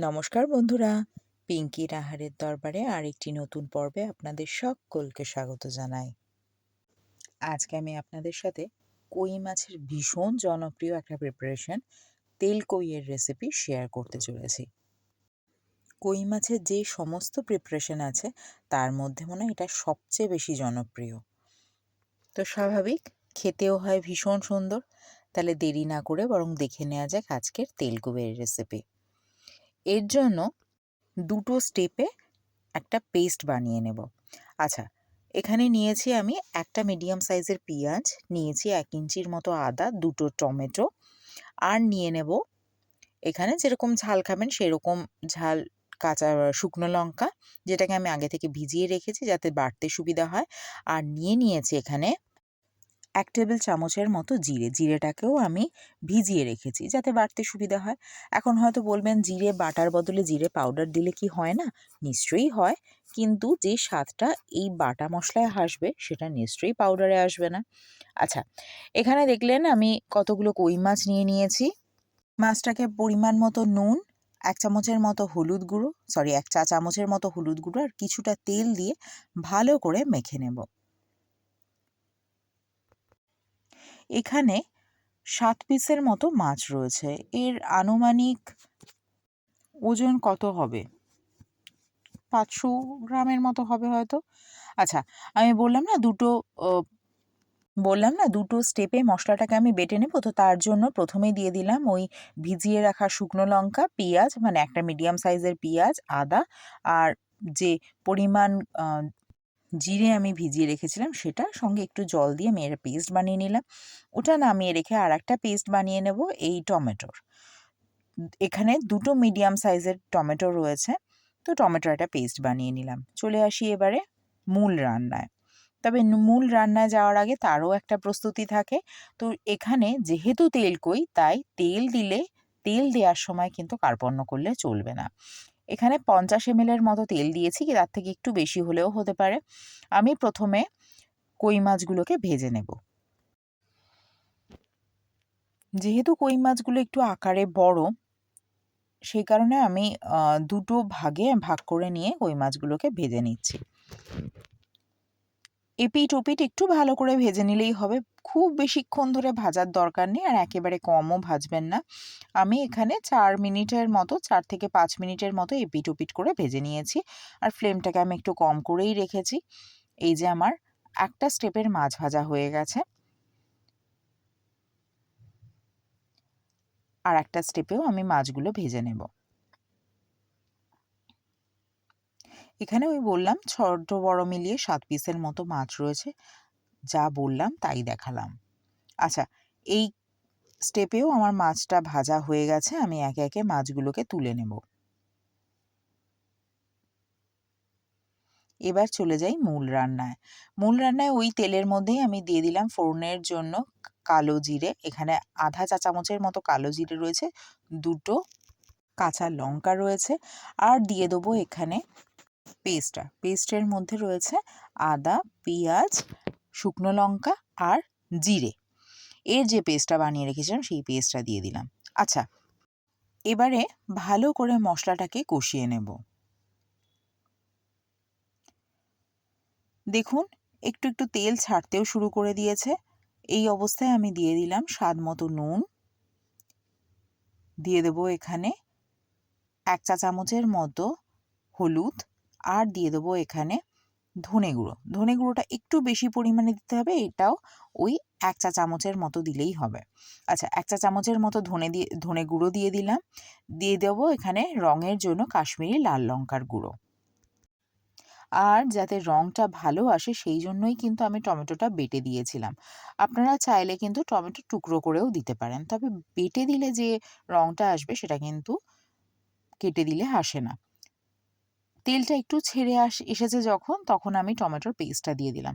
নমস্কার বন্ধুরা। পিঙ্কির আহারের দরবারে আরেকটি নতুন পর্বে আপনাদের সকলকে স্বাগত জানাই। আজকে আমি আপনাদের সাথে কই মাছের ভীষণ জনপ্রিয় একটা প্রিপারেশন তেল কইয়ের রেসিপি শেয়ার করতে চলেছি। কই মাছের যে সমস্ত প্রিপারেশন আছে, তার মধ্যে মনে হয় এটা সবচেয়ে বেশি জনপ্রিয়। তো স্বাভাবিক, খেতেও হয় ভীষণ সুন্দর, তাহলে দেরি না করে বরং দেখে নেওয়া যাক আজকের তেলকুবের রেসিপি এর জন্য দুটো স্টেপে একটা পেস্ট বানিয়ে নেব। আচ্ছা এখানে নিয়েছি আমি একটা মিডিয়াম সাইজের পেঁয়াজ, নিয়েছি এক ইঞ্চির মতো আদা, দুটো টমেটো, আর নিয়ে নেব এখানে যেরকম ঝাল খাবেন সেরকম ঝাল কাঁচা শুকনো লঙ্কা, যেটাকে আমি আগে থেকে ভিজিয়ে রেখেছি যাতে বাড়তে সুবিধা হয়। আর নিয়ে নিয়েছি এখানে এক টেবিল চামচের মতো জিরে, জিরেটাকেও আমি ভিজিয়ে রেখেছি যাতে বাড়তে সুবিধা হয়। এখন হয়তো বলবেন, জিরে, বাটার বদলে জিরে পাউডার দিলে কি হয় না? নিশ্চয়ই হয়, কিন্তু যে স্বাদটা এই বাটা মশলায় আসবে, সেটা নিশ্চয়ই পাউডারে আসবে না। আচ্ছা এখানে দেখলেন আমি কতগুলো কই মাছ নিয়ে নিয়েছি। মাছটাকে পরিমাণ মতো নুন, এক চামচের মতো হলুদ গুঁড়ো সরি এক চা চামচের মতো হলুদ গুঁড়ো আর কিছুটা তেল দিয়ে ভালো করে মেখে নেব। এখানে সাত পিসের মতো মাছ রয়েছে। এর আনুমানিক ওজন কত হবে? পাঁচশো গ্রামের মতো হবে হয়তো। আচ্ছা আমি বললাম না দুটো বললাম না দুটো স্টেপে মশলাটাকে আমি বেটে নেব, তো তার জন্য প্রথমেই দিয়ে দিলাম ওই ভিজিয়ে রাখা শুকনো লঙ্কা, পেঁয়াজ মানে একটা মিডিয়াম সাইজের পেঁয়াজ, আদা, আর যে পরিমাণ জিরে আমি ভিজিয়ে রেখেছিলাম, সেটা সঙ্গে একটু জল দিয়ে আমি একটা পেস্ট বানিয়ে নিলাম। ওটা নামিয়ে রেখে আর একটা পেস্ট বানিয়ে নেব, এই টমেটোর। এখানে দুটো মিডিয়াম সাইজের টমেটো রয়েছে, তো টমেটোর একটা পেস্ট বানিয়ে নিলাম। চলে আসি এবারে মূল রান্নায়। তবে মূল রান্নায় যাওয়ার আগে তারও একটা প্রস্তুতি থাকে। তো এখানে যেহেতু তেল কই, তাই তেল দিলে, তেল দেওয়ার সময় কিন্তু কার্পণ্য করলে চলবে না। এখানে পঞ্চাশ এম এর মতো তেল দিয়েছি কি তার থেকে একটু বেশি হলেও হতে পারে। আমি প্রথমে কই মাছগুলোকে ভেজে নেব। যেহেতু কই মাছগুলো একটু আকারে বড়, সেই কারণে আমি দুটো ভাগে ভাগ করে নিয়ে কই মাছগুলোকে ভেজে নিচ্ছি। এপিট ওপিট একটু ভালো করে ভেজে নিলেই হবে। খুব বেশিক্ষণ ধরে ভাজার দরকার নেই, আর একেবারে কমও ভাজবেন না। আমি এখানে চার মিনিটের মতো, চার থেকে পাঁচ মিনিটের মতো এপিট ওপিট করে ভেজে নিয়েছি, আর ফ্লেমটাকে আমি একটু কম করেই রেখেছি। এই যে আমার একটা স্টেপের মাছ ভাজা হয়ে গেছে। আর একটা স্টেপেও আমি মাছগুলো ভেজে নেব। এখানে ওই বললাম, ছোট বড় মিলিয়ে সাত পিসের মতো মাছ রয়েছে। যা বললাম, তাই দেখালাম। আচ্ছা এই স্টেপেও আমার মাছটা ভাজা হয়ে গেছে, আমি একে একে মাছগুলোকে তুলে নেব। এবার চলে যাই মূল রান্নায়। মূল রান্নায় ওই তেলের মধ্যেই আমি দিয়ে দিলাম ফোড়নের জন্য কালো জিরে। এখানে আধা চা চামচের মতো কালো জিরে রয়েছে, দুটো কাঁচা লঙ্কা রয়েছে, আর দিয়ে দেবো এখানে পেস্টটা পেস্টের মধ্যে রয়েছে আদা, পেঁয়াজ, শুকনো লঙ্কা আর জিরে। এর যে পেস্টটা বানিয়ে রেখেছিলাম, সেই পেস্টটা দিয়ে দিলাম। আচ্ছা এবারে ভালো করে মশলাটাকে কষিয়ে নেব। দেখুন, একটু একটু তেল ছাড়তেও শুরু করে দিয়েছে। এই অবস্থায় আমি দিয়ে দিলাম স্বাদ মতো নুন। দিয়ে দেবো এখানে এক চা চামচের মতো হলুদ। আর দিয়ে দেবো এখানে ধনে গুঁড়ো। ধনে গুঁড়োটা একটু বেশি পরিমাণে দিতে হবে, এটাও ওই এক চা চামচের মতো দিলেই হবে। আচ্ছা এক চা চামচের মতো ধনে দিয়ে, ধনে গুঁড়ো দিয়ে দিলাম। দিয়ে দেবো এখানে রঙের জন্য কাশ্মীরি লাল লঙ্কার গুঁড়ো। আর যাতে রঙটা ভালো আসে সেই জন্যই কিন্তু আমি টমেটোটা বেটে দিয়েছিলাম। আপনারা চাইলে কিন্তু টমেটো টুকরো করেও দিতে পারেন, তবে বেটে দিলে যে রঙটা আসবে সেটা কিন্তু কেটে দিলে আসে না। তেলটা একটু ছেড়ে আস, এসেছে যখন, তখন আমি টমেটোর পেস্টটা দিয়ে দিলাম।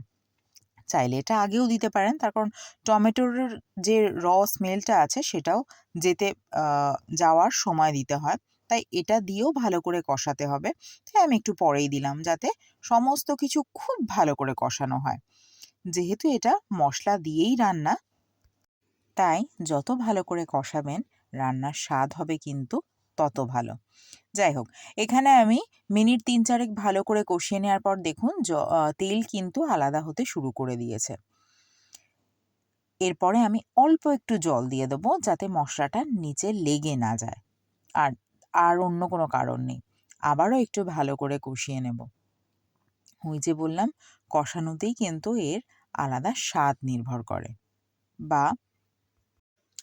চাইলে এটা আগেও দিতে পারেন, তার কারণ টমেটোর যে র স্মেলটা আছে, সেটাও যেতে যাওয়ার সময় দিতে হয়। তাই এটা দিয়েও ভালো করে কষাতে হবে। তাই আমি একটু পরেই দিলাম, যাতে সমস্ত কিছু খুব ভালো করে কষানো হয়। যেহেতু এটা মশলা দিয়েই রান্না, তাই যত ভালো করে কষাবেন, রান্নার স্বাদ হবে কিন্তু তত ভালো। যাই হোক, এখানে আমি মিনিট তিন চারেক ভালো করে কষিয়ে নেওয়ার পর দেখুন তেল কিন্তু আলাদা হতে শুরু করে দিয়েছে। এরপরে আমি অল্প একটু জল দিয়ে দেবো যাতে মশলাটা নিচে লেগে না যায়। আর আর অন্য কোনো কারণ নেই। আবারও একটু ভালো করে কষিয়ে নেব। ওই যে বললাম, কষানোতেই কিন্তু এর আলাদা স্বাদ নির্ভর করে। বা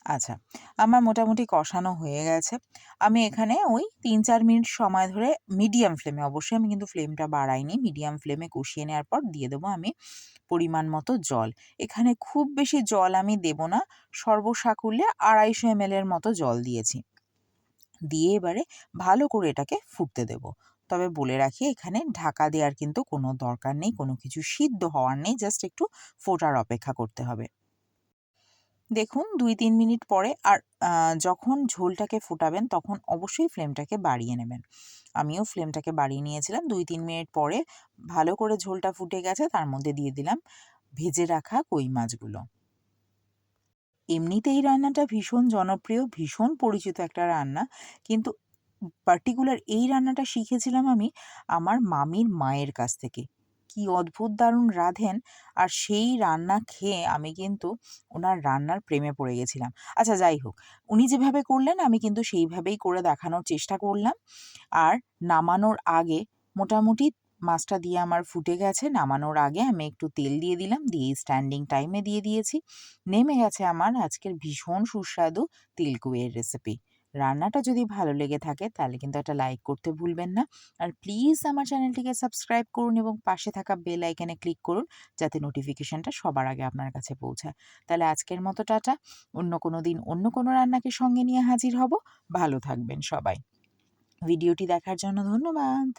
আচ্ছা আমার মোটামুটি কষানো হয়ে গেছে। আমি এখানে ওই তিন চার মিনিট সময় ধরে মিডিয়াম ফ্লেমে অবশ্যই আমি কিন্তু ফ্লেমটা বাড়াইনি মিডিয়াম ফ্লেমে কষিয়ে নেওয়ার পর দিয়ে দেবো আমি পরিমাণ মতো জল। এখানে খুব বেশি জল আমি দেব না, সর্বসাকুল্যে আড়াইশো এম এর মতো জল দিয়েছি। দিয়ে এবারে ভালো করে এটাকে ফুটতে দেব। তবে বলে রাখি, এখানে ঢাকা দেওয়ার কিন্তু কোনো দরকার নেই, কোনো কিছু সিদ্ধ হওয়ার নেই জাস্ট একটু ফোটার অপেক্ষা করতে হবে। দেখুন দুই তিন মিনিট পরে আর যখন ঝোলটাকে ফোটাবেন তখন অবশ্যই ফ্লেমটাকে বাড়িয়ে নেবেন। আমিও ফ্লেমটাকে বাড়িয়ে নিয়েছিলাম। দুই তিন মিনিট পরে ভালো করে ঝোলটা ফুটে গেছে, তার মধ্যে দিয়ে দিলাম ভেজে রাখা কই মাছগুলো। এমনিতে এই রান্নাটা ভীষণ জনপ্রিয়, ভীষণ পরিচিত একটা রান্না, কিন্তু পার্টিকুলার এই রান্নাটা শিখেছিলাম আমি আমার মামির মায়ের কাছ থেকে। কি অদ্ভুত দারুণ রাঁধেন। আর সেই রান্না খেয়ে আমি কিন্তু ওনার রান্নার প্রেমে পড়ে গেছিলাম। আচ্ছা যাই হোক, উনি যেভাবে করলেন, আমি কিন্তু সেইভাবেই করে দেখানোর চেষ্টা করলাম। আর নামানোর আগে মোটামুটি মাছটা দিয়ে আমার ফুটে গেছে। নামানোর আগে আমি একটু তেল দিয়ে দিলাম, দিয়ে স্ট্যান্ডিং টাইমে দিয়ে দিয়েছি। নেমে গেছে আমার আজকের ভীষণ সুস্বাদু তিলকুয়ের রেসিপি রান্নাটা যদি ভালো লেগে থাকে, তাহলে কিন্তু একটা লাইক করতে ভুলবেন না। আর প্লিজ আমার চ্যানেলটিকে সাবস্ক্রাইব করুন এবং পাশে থাকা বেল আইকনে ক্লিক করুন, যাতে নোটিফিকেশানটা সবার আগে আপনার কাছে পৌঁছায়। তাহলে আজকের মতো টাটা। অন্য কোনো দিন অন্য কোনো রান্নাকে সঙ্গে নিয়ে হাজির হব। ভালো থাকবেন সবাই। ভিডিওটি দেখার জন্য ধন্যবাদ।